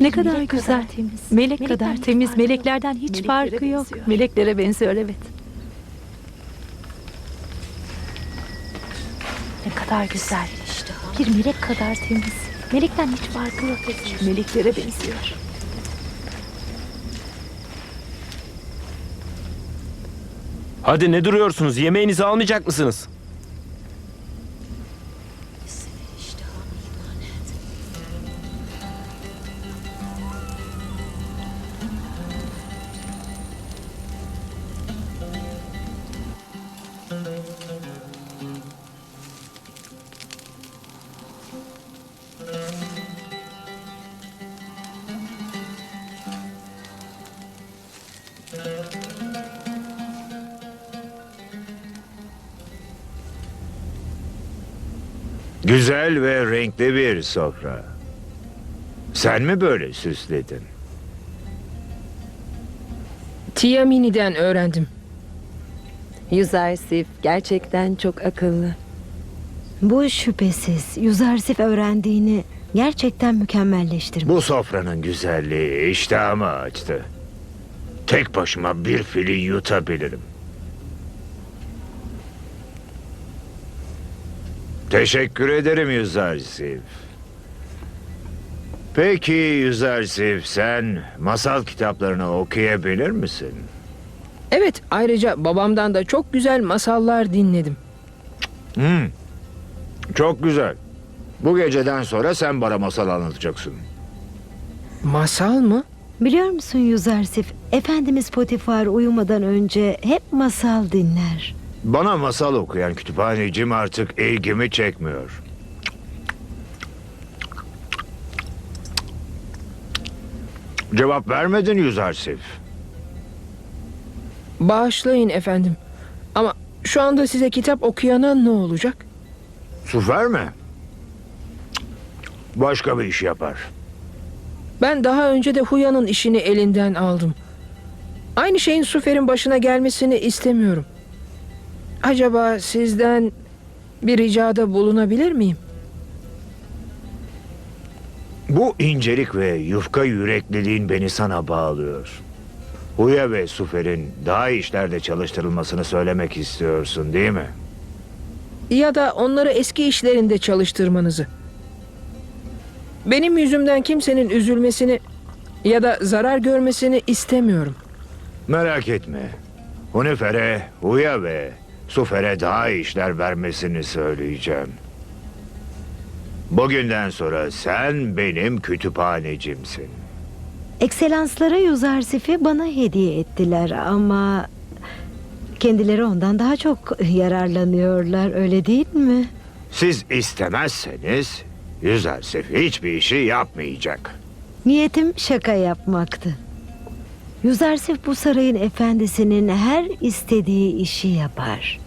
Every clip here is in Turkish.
Ne kadar Melek güzel. kadar temiz. Melek Melekten kadar temiz. farkı. Meleklerden hiç Meleklere farkı yok. benziyor. Meleklere benziyor evet. Ne kadar güzel. Bir melek kadar temiz. Melekten hiç farkı yok. Meleklere benziyor. Hadi ne duruyorsunuz? Yemeğinizi almayacak mısınız? Güzel ve renkli bir sofra. Sen mi böyle süsledin? Tiamini'den öğrendim. Yüzersif gerçekten çok akıllı. Bu şüphesiz. Yüzersif öğrendiğini gerçekten mükemmelleştirmiş. Bu sofranın güzelliği iştahımı açtı. Tek başıma bir fili yutabilirim. Teşekkür ederim Yüzersif. Peki Yüzersif sen masal kitaplarını okuyabilir misin? Evet, ayrıca babamdan da çok güzel masallar dinledim. Hmm. Çok güzel. Bu geceden sonra sen bana masal anlatacaksın. Masal mı? Biliyor musun Yüzersif? Efendimiz Potifar uyumadan önce hep masal dinler. Bana masal okuyan kütüphanecim artık ilgimi çekmiyor. Cevap vermedin Yüzersif. Bağışlayın efendim. Ama şu anda size kitap okuyana ne olacak? Su verme. Başka bir iş yapar. Ben daha önce de Huya'nın işini elinden aldım. Aynı şeyin Sufer'in başına gelmesini istemiyorum. Acaba sizden bir ricada bulunabilir miyim? Bu incelik ve yufka yürekliliğin beni sana bağlıyor. Huya ve Sufer'in daha işlerde çalıştırılmasını söylemek istiyorsun değil mi? Ya da onları eski işlerinde çalıştırmanızı. Benim yüzümden kimsenin üzülmesini ya da zarar görmesini istemiyorum. Merak etme. Hunifer'e, Huya ve Sufer'e daha iyi işler vermesini söyleyeceğim. Bugünden sonra sen benim kütüphanecimsin. Ekselansları Yüzersif'i bana hediye ettiler ama... Kendileri ondan daha çok yararlanıyorlar öyle değil mi? Siz istemezseniz Yüzersif hiçbir işi yapmayacak. Niyetim şaka yapmaktı. Yüzersif bu sarayın efendisinin her istediği işi yapar.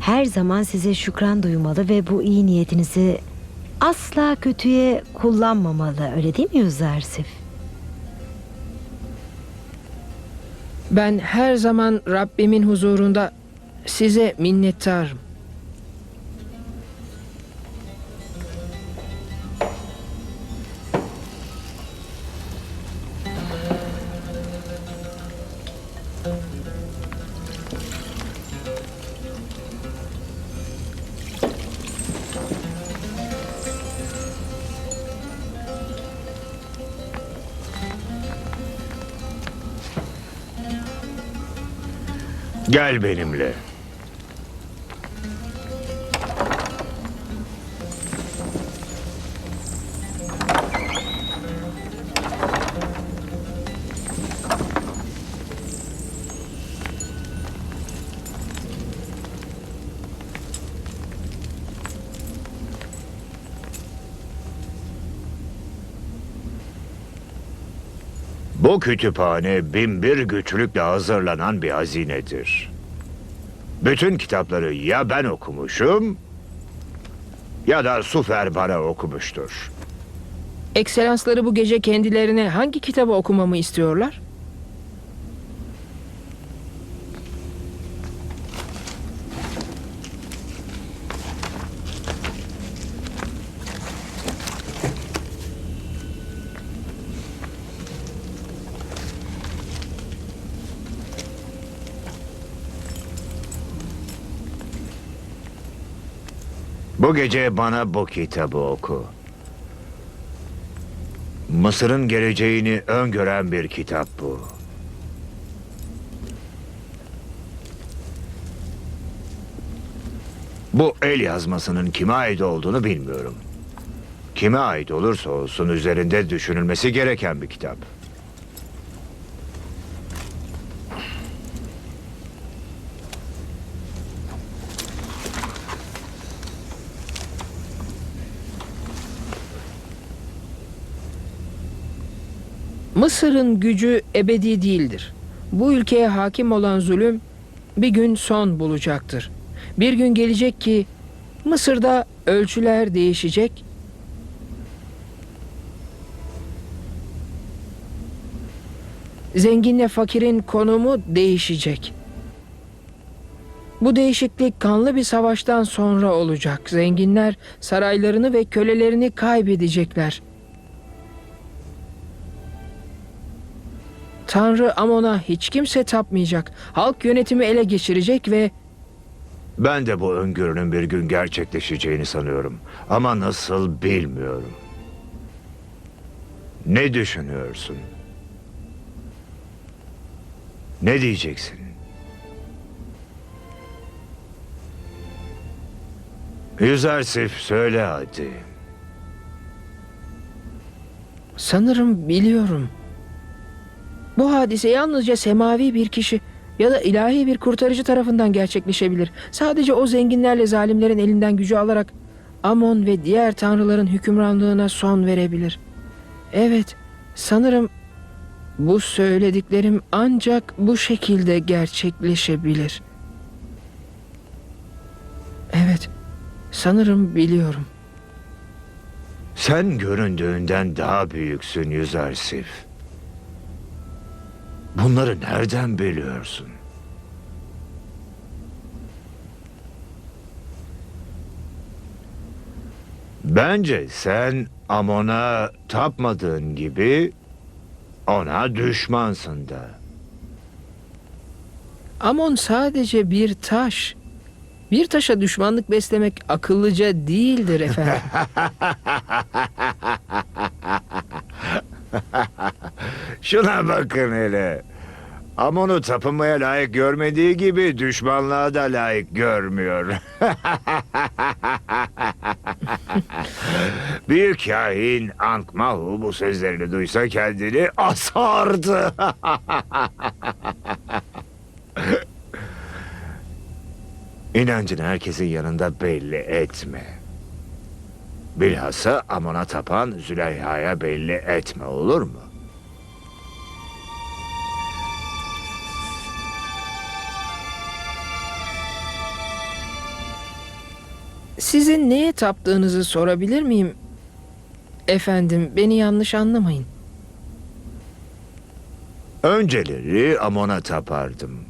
Her zaman size şükran duymalı ve bu iyi niyetinizi asla kötüye kullanmamalı. Öyle değil mi Yüzersif? Ben her zaman Rabbimin huzurunda size minnettarım. Gel benimle. Bu kütüphane binbir güçlükle hazırlanan bir hazinedir. Bütün kitapları ya ben okumuşum ya da Sufer bana okumuştur. Ekselansları bu gece kendilerine hangi kitabı okumamı istiyorlar? Bu gece bana bu kitabı oku. Mısır'ın geleceğini öngören bir kitap bu. Bu el yazmasının kime ait olduğunu bilmiyorum. Kime ait olursa olsun üzerinde düşünülmesi gereken bir kitap. Mısır'ın gücü ebedi değildir. Bu ülkeye hakim olan zulüm bir gün son bulacaktır. Bir gün gelecek ki Mısır'da ölçüler değişecek. Zenginle fakirin konumu değişecek. Bu değişiklik kanlı bir savaştan sonra olacak. Zenginler saraylarını ve kölelerini kaybedecekler. Tanrı Amon'a hiç kimse tapmayacak. Halk yönetimi ele geçirecek ve Ben de bu öngörünün bir gün gerçekleşeceğini sanıyorum. Ama nasıl bilmiyorum. Ne düşünüyorsun? Ne diyeceksin? Yüzersif söyle hadi. sanırım biliyorum. Bu hadise yalnızca semavi bir kişi ya da ilahi bir kurtarıcı tarafından gerçekleşebilir. Sadece o zenginlerle zalimlerin elinden gücü alarak Amon ve diğer tanrıların hükümranlığına son verebilir. Evet, sanırım bu söylediklerim ancak bu şekilde gerçekleşebilir. Evet, sanırım biliyorum. Sen göründüğünden daha büyüksün Yüzersif. Bunları nereden biliyorsun? Bence sen Amon'a tapmadığın gibi ona düşmansın da. Amon sadece bir taş. Bir taşa düşmanlık beslemek akıllıca değildir efendim. Şuna bakın hele. Amon'u tapınmaya layık görmediği gibi düşmanlığa da layık görmüyor. Büyük kahin Ankmahu bu sözlerini duysa kendini asardı. İnancını herkesin yanında belli etme. Bilhassa Amon'a tapan Züleyha'ya belli etme olur mu? Sizin neye taptığınızı sorabilir miyim? Efendim, beni yanlış anlamayın. Önceleri Amon'a tapardım.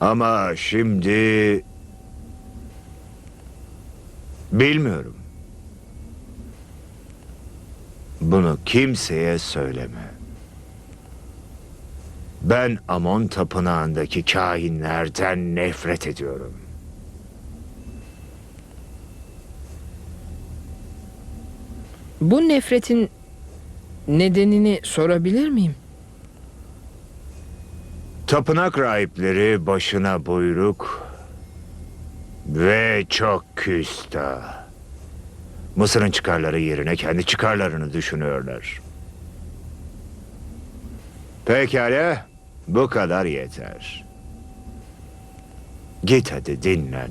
Ama şimdi... Bilmiyorum. Bunu kimseye söyleme. Ben Amon tapınağındaki kahinlerden nefret ediyorum. Bu nefretin nedenini sorabilir miyim? Tapınak rahipleri başına buyruk ve çok küstah. Mısır'ın çıkarları yerine kendi çıkarlarını düşünüyorlar. Pekala, bu kadar yeter. Git hadi dinlen.